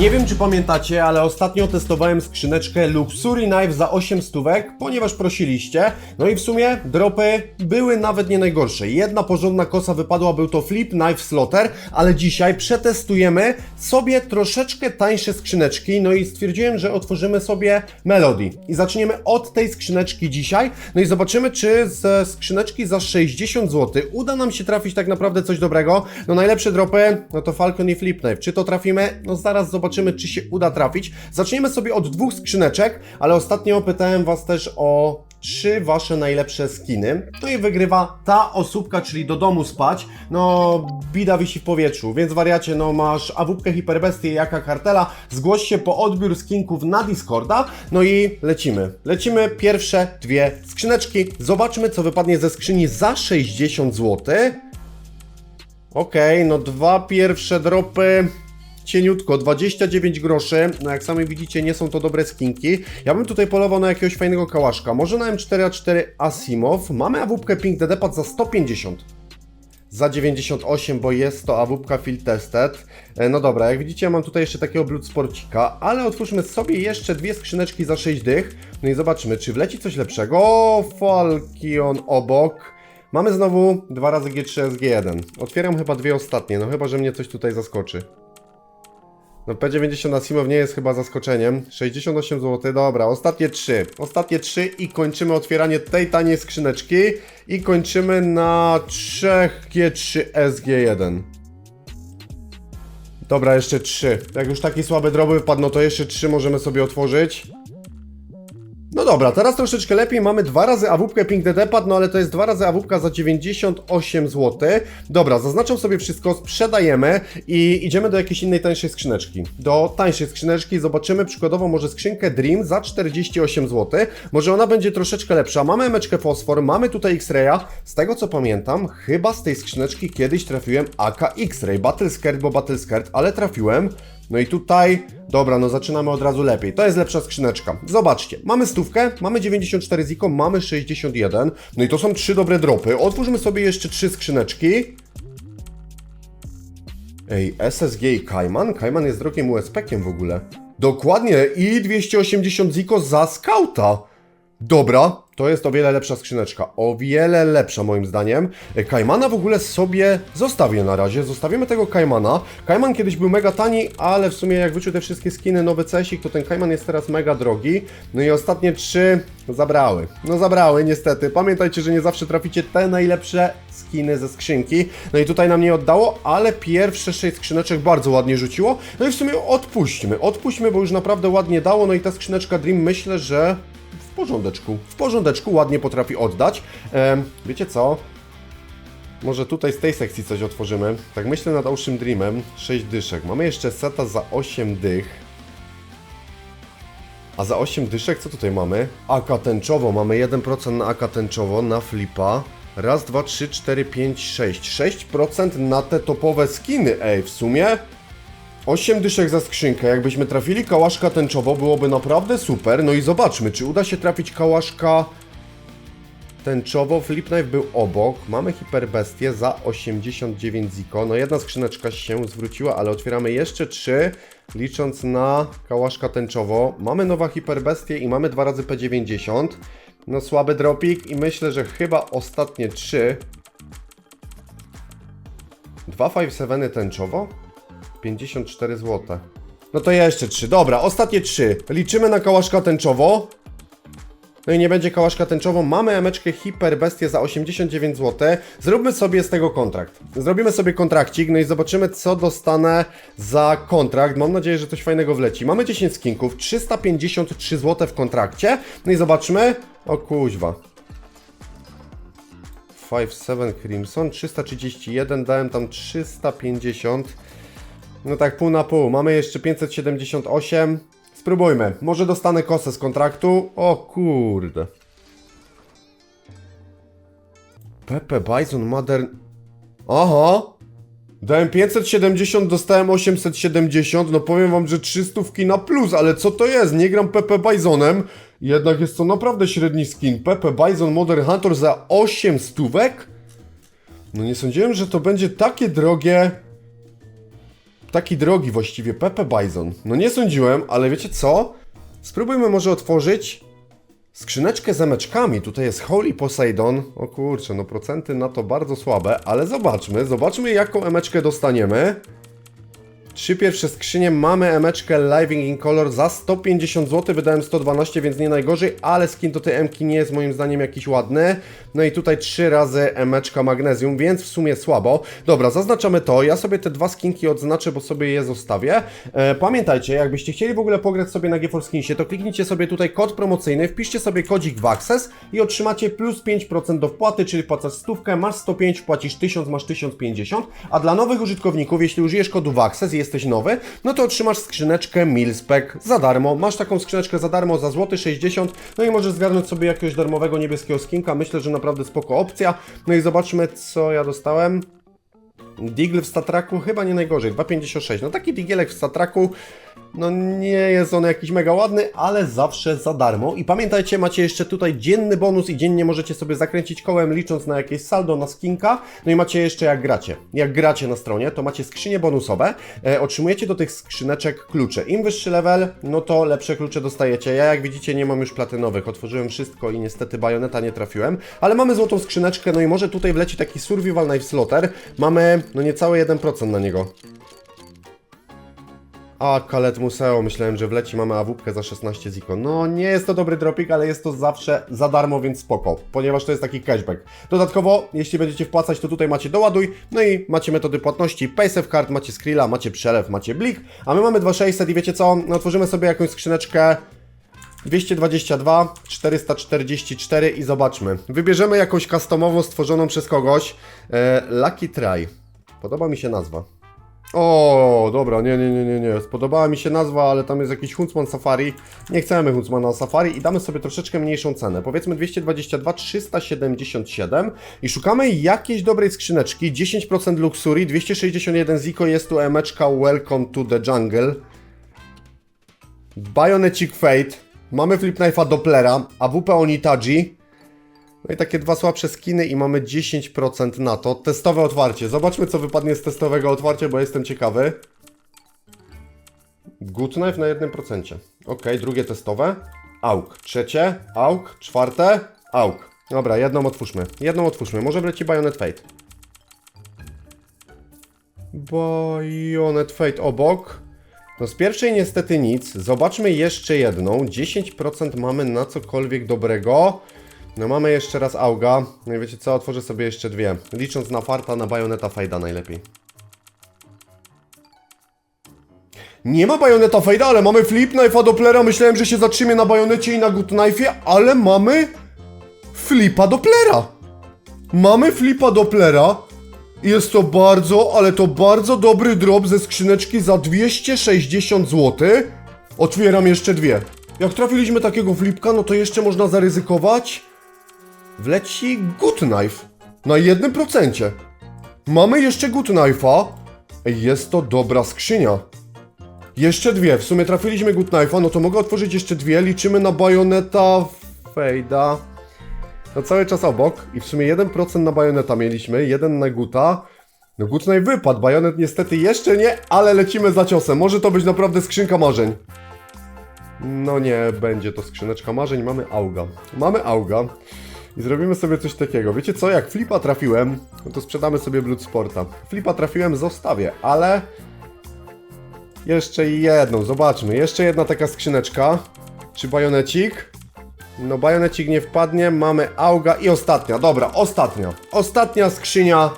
Nie wiem czy pamiętacie, ale ostatnio testowałem skrzyneczkę Luxury Knife za 8 stówek, ponieważ prosiliście. No i w sumie dropy były nawet nie najgorsze. Jedna porządna kosa wypadła, był to Flip Knife Slaughter, ale dzisiaj przetestujemy sobie troszeczkę tańsze skrzyneczki, no i stwierdziłem, że otworzymy sobie Melody. I zaczniemy od tej skrzyneczki dzisiaj, no i zobaczymy czy ze skrzyneczki za 60 zł uda nam się trafić tak naprawdę coś dobrego. No najlepsze dropy, no to Falcon i Flip Knife. Czy to trafimy? No zaraz zobaczymy, czy się uda trafić. Zaczniemy sobie od dwóch skrzyneczek, ale ostatnio pytałem Was też o trzy Wasze najlepsze skiny. No i wygrywa ta osóbka, czyli do domu spać. No, bida wisi w powietrzu, więc wariacie, no masz awupkę hiperbestię jaka kartela, zgłoś się po odbiór skinków na Discorda, no i lecimy. Lecimy pierwsze dwie skrzyneczki. Zobaczmy, co wypadnie ze skrzyni za 60 zł. Okej, no dwa pierwsze dropy. Cieniutko, 29 groszy. No jak sami widzicie, nie są to dobre skinki. Ja bym tutaj polował na jakiegoś fajnego kałaszka. Może na M4A4 Asimov. Mamy awupkę Pink DD za 150 za 98, bo jest to awupka Field Tested. E, No dobra, jak widzicie, mam tutaj jeszcze takiego Blood Sporcika, ale otwórzmy sobie jeszcze dwie skrzyneczki za 6 dych. No i zobaczymy, czy wleci coś lepszego. O, Falkion obok. Mamy znowu dwa razy G3 SG1. Otwieram chyba dwie ostatnie, no chyba, że mnie coś tutaj zaskoczy. No P90 Asimov nie jest chyba zaskoczeniem. 68 zł, dobra, ostatnie trzy. Ostatnie trzy i kończymy otwieranie tej taniej skrzyneczki. I kończymy na 3G3 SG1. Dobra, jeszcze trzy. Jak już takie słabe droby wypadną, to jeszcze trzy możemy sobie otworzyć. No dobra, teraz troszeczkę lepiej. Mamy dwa razy awupkę Pink Pad, no ale to jest dwa razy awupka za 98 zł. Dobra, zaznaczam sobie wszystko, sprzedajemy i idziemy do jakiejś innej tańszej skrzyneczki. Do tańszej skrzyneczki zobaczymy przykładowo może skrzynkę Dream za 48 zł. Może ona będzie troszeczkę lepsza. Mamy meczkę Fosfor, mamy tutaj X-Raya. Z tego co pamiętam, chyba z tej skrzyneczki kiedyś trafiłem AK X-Ray. Battle Skirt, bo Battle Skirt, ale trafiłem. No i tutaj, dobra, no zaczynamy od razu lepiej. To jest lepsza skrzyneczka. Zobaczcie, mamy stówkę, mamy 94 ziko, mamy 61. No i to są trzy dobre dropy. Otwórzmy sobie jeszcze trzy skrzyneczki. Ej, SSG i Kaiman? Kaiman jest drogiem USP-kiem w ogóle. Dokładnie, i 280 ziko za skauta. Dobra, to jest o wiele lepsza skrzyneczka. O wiele lepsza moim zdaniem. E, Kaimana w ogóle sobie zostawię na razie. Zostawimy tego Kaimana. Kaiman kiedyś był mega tani, ale w sumie jak wyczuł te wszystkie skiny, nowy cesik, to ten Kaiman jest teraz mega drogi. No i ostatnie trzy zabrały. No zabrały niestety. Pamiętajcie, że nie zawsze traficie te najlepsze skiny ze skrzynki. No i tutaj nam nie oddało, ale pierwsze sześć skrzyneczek bardzo ładnie rzuciło. No i w sumie odpuśćmy. Odpuśćmy, bo już naprawdę ładnie dało. No i ta skrzyneczka Dream myślę, że w porządeczku. W porządeczku, ładnie potrafi oddać. Em, wiecie co? Może tutaj z tej sekcji coś otworzymy. Tak myślę nad Ocean Dreamem. 6 dyszek. Mamy jeszcze seta za 8 dych. A za 8 dyszek co tutaj mamy? AK tęczowo. Mamy 1% na AK tęczowo, na flipa. Raz, dwa, trzy, cztery, pięć, sześć. 6% na te topowe skiny. Ej, w sumie 8 dyszek za skrzynkę. Jakbyśmy trafili kałaszka tęczowo, byłoby naprawdę super. No i zobaczmy, czy uda się trafić kałaszka tęczowo. Flip Knife był obok. Mamy hiperbestię za 89 ziko. No jedna skrzyneczka się zwróciła, ale otwieramy jeszcze 3, licząc na kałaszka tęczowo. Mamy nowa hiperbestię i mamy dwa razy P90. No słaby dropik i myślę, że chyba ostatnie 3. 257 tęczowo? 54 zł. No to jeszcze 3. Dobra, ostatnie 3. Liczymy na kałaszka tęczowo. No i nie będzie kałaszka tęczowo. Mamy emeczkę hiperbestię za 89 zł. Zróbmy sobie z tego kontrakt. Zrobimy sobie kontrakcik, no i zobaczymy co dostanę za kontrakt. Mam nadzieję, że coś fajnego wleci. Mamy 10 skinków, 353 zł w kontrakcie. No i zobaczmy. O kuźwa. 5-7 Crimson, 331, dałem tam 350. No tak, pół na pół. Mamy jeszcze 578. Spróbujmy. Może dostanę kosę z kontraktu. O kurde. Pepe Bison Modern. Aha. Dałem 570, dostałem 870. No powiem wam, że 300 na plus, ale co to jest? Nie gram Pepe Bisonem. Jednak jest to naprawdę średni skin. Pepe Bison Modern Hunter za 8 stówek? No nie sądziłem, że to będzie takie drogie. Taki drogi właściwie, Pepe Bison. No nie sądziłem, ale wiecie co? Spróbujmy może otworzyć skrzyneczkę z emeczkami. Tutaj jest Holy Poseidon. O kurczę, no procenty na to bardzo słabe, ale zobaczmy, zobaczmy jaką emeczkę dostaniemy. Trzy pierwsze skrzynie, mamy emeczkę Living in Color za 150 zł, wydałem 112, więc nie najgorzej, ale skin do tej emki nie jest moim zdaniem jakiś ładny. No i tutaj trzy razy emeczka Magnesium, więc w sumie słabo. Dobra, zaznaczamy to, ja sobie te dwa skinki odznaczę, bo sobie je zostawię. E, pamiętajcie, jakbyście chcieli w ogóle pograć sobie na GeForce Skinsie, to kliknijcie sobie tutaj kod promocyjny, wpiszcie sobie kodzik w Access i otrzymacie plus 5% do wpłaty, czyli płacasz stówkę, masz 105, płacisz 1000, masz 1050, a dla nowych użytkowników, jeśli użyjesz kodu w Access i jesteś nowy, no to otrzymasz skrzyneczkę Milspec za darmo. Masz taką skrzyneczkę za darmo za złoty 60, no i możesz zgarnąć sobie jakiegoś darmowego niebieskiego skinka. Myślę, że naprawdę spoko opcja. No i zobaczmy, co ja dostałem. Digl w Statraku chyba nie najgorzej, 2,56. No taki digielek w Statraku, no nie jest on jakiś mega ładny, ale zawsze za darmo. I pamiętajcie, macie jeszcze tutaj dzienny bonus i dziennie możecie sobie zakręcić kołem licząc na jakieś saldo, na skinka. No i macie jeszcze jak gracie. Jak gracie na stronie, to macie skrzynie bonusowe. E, otrzymujecie do tych skrzyneczek klucze. Im wyższy level, no to lepsze klucze dostajecie. Ja jak widzicie nie mam już platynowych. Otworzyłem wszystko i niestety bajoneta nie trafiłem. Ale mamy złotą skrzyneczkę, no i może tutaj wleci taki Survival Knife Slaughter. Mamy no niecałe 1% na niego. A, Kalet Museo, myślałem, że wleci, mamy awupkę za 16 ziko. No, nie jest to dobry dropik, ale jest to zawsze za darmo, więc spoko, ponieważ to jest taki cashback. Dodatkowo, jeśli będziecie wpłacać, to tutaj macie doładuj, no i macie metody płatności, Paysafe Card, macie Skrilla, macie przelew, macie blik, a my mamy 2600 i wiecie co, no, otworzymy sobie jakąś skrzyneczkę 222, 444 i zobaczmy. Wybierzemy jakąś customową stworzoną przez kogoś. E, Lucky Try. Podoba mi się nazwa. O, dobra, nie, nie, nie, nie, nie. Spodobała mi się nazwa, ale tam jest jakiś Huntsman Safari. Nie chcemy Huntsmana Safari i damy sobie troszeczkę mniejszą cenę. Powiedzmy 222, 377 i szukamy jakiejś dobrej skrzyneczki. 10% Luxury, 261 Ziko, jest tu emeczka Welcome to the Jungle. Bionecic Fate. Mamy Flip Knife'a Dopplera, AWP Onitaji. No i takie dwa słabsze skiny i mamy 10% na to. Testowe otwarcie. Zobaczmy co wypadnie z testowego otwarcia, bo jestem ciekawy. Good Knife na 1%. Ok, drugie testowe. AUK. Trzecie. AUK. Czwarte. AUK. Dobra, jedną otwórzmy. Jedną otwórzmy. Może wleci Bayonet Fate. Bayonet Fate obok. No z pierwszej niestety nic. Zobaczmy jeszcze jedną. 10% mamy na cokolwiek dobrego. No mamy jeszcze raz Auga. No i wiecie co, otworzę sobie jeszcze dwie. Licząc na farta, na Bajoneta Fejda najlepiej. Nie ma Bajoneta Fejda, ale mamy Flip Knife'a Dopplera. Myślałem, że się zatrzymie na Bajonecie i na Good Knife'ie, ale mamy Flipa Dopplera. Mamy Flipa Dopplera. Jest to bardzo, ale to bardzo dobry drop ze skrzyneczki za 260 zł. Otwieram jeszcze dwie. Jak trafiliśmy takiego flipka, no to jeszcze można zaryzykować. Wleci Good Knife na 1%. Mamy jeszcze Good Knife'a. Jest to dobra skrzynia. Jeszcze dwie. W sumie trafiliśmy Good Knife'a, no to mogę otworzyć jeszcze dwie. Liczymy na Bajoneta Fejda. No cały czas obok i w sumie 1% na Bajoneta mieliśmy, jeden na Guta. No Gut Knife wypadł, Bajonet niestety jeszcze nie, ale lecimy za ciosem. Może to być naprawdę skrzynka marzeń. No nie, będzie to skrzyneczka marzeń, mamy Auga. Mamy Auga. I zrobimy sobie coś takiego. Wiecie co, jak flipa trafiłem, no to sprzedamy sobie Bloodsporta. Flipa trafiłem, zostawię, ale... Jeszcze jedną, zobaczmy. Jeszcze jedna taka skrzyneczka. Czy bajonecik? No bajonecik nie wpadnie, mamy Auga i ostatnia. Dobra, ostatnia. Ostatnia skrzynia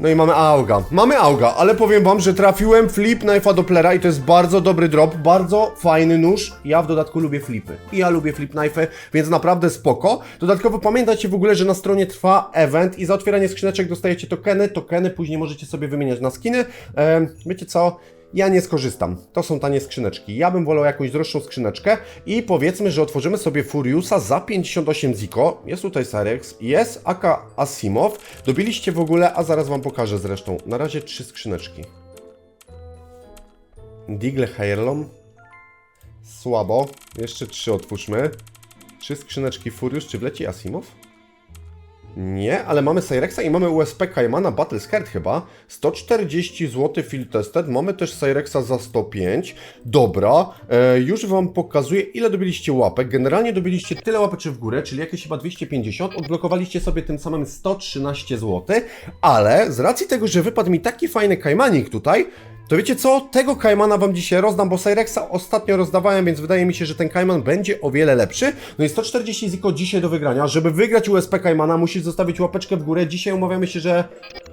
no i mamy Auga. Mamy Auga, ale powiem wam, że trafiłem flip knife'a Dopplera i to jest bardzo dobry drop, bardzo fajny nóż. Ja w dodatku lubię flipy. I ja lubię flip knife'y, więc naprawdę spoko. Dodatkowo pamiętajcie w ogóle, że na stronie trwa event i za otwieranie skrzyneczek dostajecie tokeny. Tokeny później możecie sobie wymieniać na skiny. Ehm, wiecie co? Ja nie skorzystam. To są tanie skrzyneczki. Ja bym wolał jakąś droższą skrzyneczkę i powiedzmy, że otworzymy sobie Furiusa za 58 ziko. Jest tutaj Sarex, jest Aka Asimov. Dobiliście w ogóle, a zaraz wam pokażę zresztą. Na razie trzy skrzyneczki. Digle Heirlom. Słabo. Jeszcze trzy otwórzmy. Trzy skrzyneczki Furius. Czy wleci Asimov? Nie, ale mamy Cyrexa i mamy USP Kaimana Battle Skirt chyba. 140 zł field tested. Mamy też Cyrexa za 105. Dobra, e, już wam pokazuję ile dobiliście łapek. Generalnie dobiliście tyle łapeczek w górę, czyli jakieś chyba 250. Odblokowaliście sobie tym samym 113 zł. Ale z racji tego, że wypadł mi taki fajny Kaimanik tutaj, to wiecie co? Tego Kaimana wam dzisiaj rozdam, bo Cyrexa ostatnio rozdawałem, więc wydaje mi się, że ten Kaiman będzie o wiele lepszy. No i 140 ziko dzisiaj do wygrania. Żeby wygrać USP Kaimana, musisz zostawić łapeczkę w górę. Dzisiaj umawiamy się, że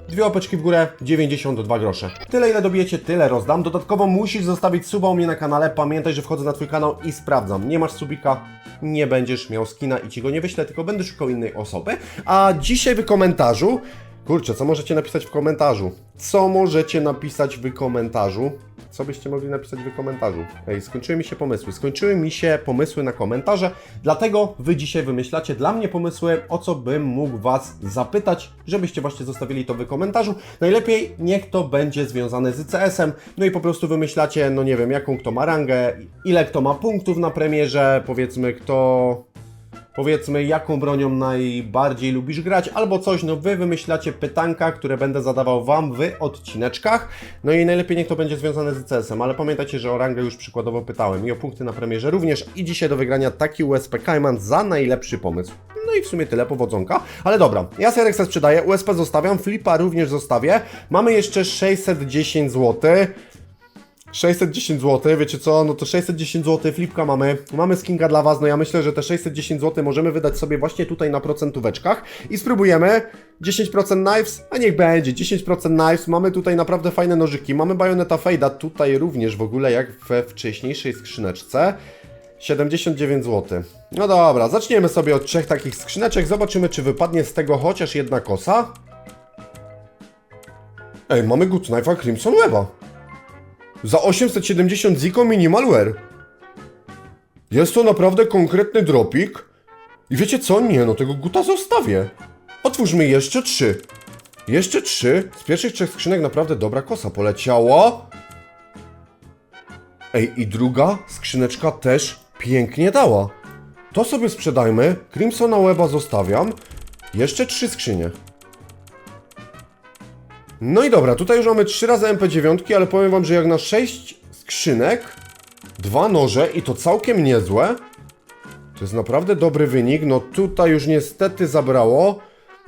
dwie łapeczki w górę, 92 grosze. Tyle ile dobijecie, tyle rozdam. Dodatkowo musisz zostawić suba u mnie na kanale. Pamiętaj, że wchodzę na twój kanał i sprawdzam. Nie masz subika, nie będziesz miał skina i ci go nie wyślę, tylko będę szukał innej osoby. A dzisiaj w komentarzu Kurczę, co możecie napisać w komentarzu? Co możecie napisać w komentarzu? Co byście mogli napisać w komentarzu? Ej, skończyły mi się pomysły. Skończyły mi się pomysły na komentarze, dlatego wy dzisiaj wymyślacie dla mnie pomysły, o co bym mógł was zapytać, żebyście właśnie zostawili to w komentarzu. Najlepiej niech to będzie związane z CS-em, no i po prostu wymyślacie, no nie wiem, jaką kto ma rangę, ile kto ma punktów na premierze, powiedzmy kto powiedzmy, jaką bronią najbardziej lubisz grać, albo coś, no wy wymyślacie pytanka, które będę zadawał wam w odcineczkach, no i najlepiej niech to będzie związane z CS-em, ale pamiętajcie, że o rangę już przykładowo pytałem i o punkty na premierze również i dzisiaj do wygrania taki USP Kaiman za najlepszy pomysł. No i w sumie tyle, powodzonka. Ale dobra, ja Serexa sprzedaję, USP zostawiam, Flipa również zostawię. Mamy jeszcze 610 zł. 610 zł, wiecie co, no to 610 zł, flipka mamy, mamy skinka dla Was, no ja myślę, że te 610 zł możemy wydać sobie właśnie tutaj na procentóweczkach i spróbujemy. 10% knives, a niech będzie, 10% knives, mamy tutaj naprawdę fajne nożyki, mamy bajoneta fejda, tutaj również w ogóle jak we wcześniejszej skrzyneczce, 79 zł. No dobra, zaczniemy sobie od trzech takich skrzyneczek, zobaczymy czy wypadnie z tego chociaż jedna kosa. Ej, mamy Good Knife'a Crimson Weba. Za 870 Zico Minimalware. Jest to naprawdę konkretny dropik. I wiecie co? Nie, no tego guta zostawię. Otwórzmy jeszcze trzy. Jeszcze trzy. Z pierwszych trzech skrzynek naprawdę dobra kosa poleciała. Ej, i druga skrzyneczka też pięknie dała. To sobie sprzedajmy. Crimsona Weba zostawiam. Jeszcze trzy skrzynie. No i dobra, tutaj już mamy 3 razy MP9, ale powiem wam, że jak na 6 skrzynek, dwa noże i to całkiem niezłe. To jest naprawdę dobry wynik. No tutaj już niestety zabrało.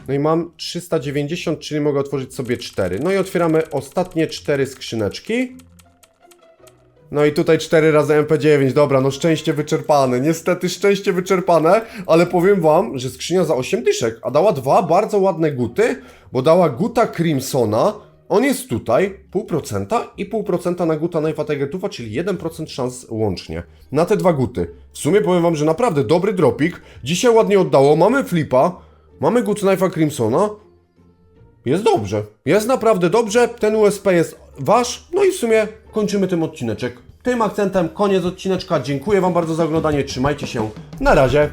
No i mam 390, czyli mogę otworzyć sobie 4. No i otwieramy ostatnie 4 skrzyneczki. No i tutaj 4 razy MP9, dobra, no szczęście wyczerpane, niestety szczęście wyczerpane, ale powiem wam, że skrzynia za 8 dyszek, a dała dwa bardzo ładne guty, bo dała guta Crimsona, on jest tutaj, 0,5% i 0,5% na guta Knife'a Tigertufa, czyli 1% szans łącznie, na te dwa guty. W sumie powiem wam, że naprawdę dobry dropik, dzisiaj ładnie oddało, mamy flipa, mamy gut Knife'a Crimsona, jest dobrze. Jest naprawdę dobrze. Ten USP jest wasz. No i w sumie kończymy tym odcineczek. Tym akcentem koniec odcineczka. Dziękuję Wam bardzo za oglądanie. Trzymajcie się. Na razie.